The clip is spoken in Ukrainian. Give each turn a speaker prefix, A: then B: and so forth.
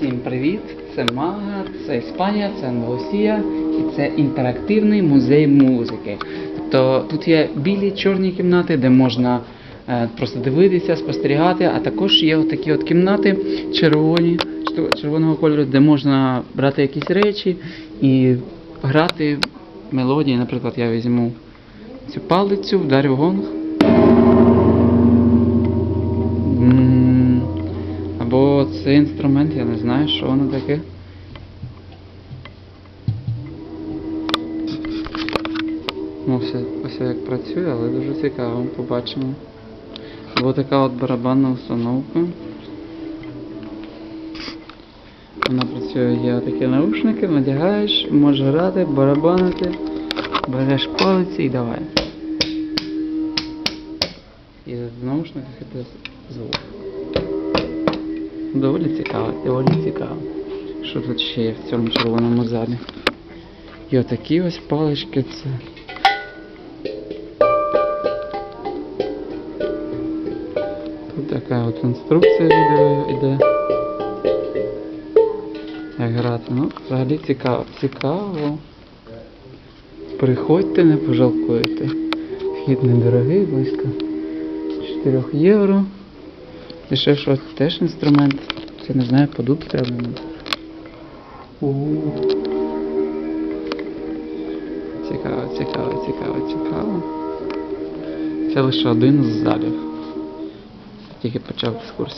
A: Всім привіт! Це Мага, це Іспанія, це Андалусія і це інтерактивний музей музики. Тобто тут є білі чорні кімнати, де можна е, просто дивитися, спостерігати, а також є такі от кімнати червоні, червоного кольору, де можна брати якісь речі і грати мелодії. Наприклад, я візьму цю палицю, вдарю гонг. Це інструмент, я не знаю, що воно таке. Ну, все, ось як працює, але дуже цікаво, побачимо. Або така от барабанна установка. Вона працює, є такі наушники, надягаєш, можеш грати, барабанити, береш палиці і давай. І в наушниках іде звук. Доволі цікаво, доволі цікаво. Що тут ще є в цьому червоному залі? І отакі ось палички це. Тут така от інструкція відео іде. Як грати. Ну, взагалі цікаво. Цікаво. Приходьте, не пожалкуєте. Вхід недорогий, близько 4 євро. Дешевшого теж інструмент. Це не знаю, треба. У-у-у. Цікаво, цікаво, цікаво, цікаво. Це лише один з залів. Тільки почав екскурсію.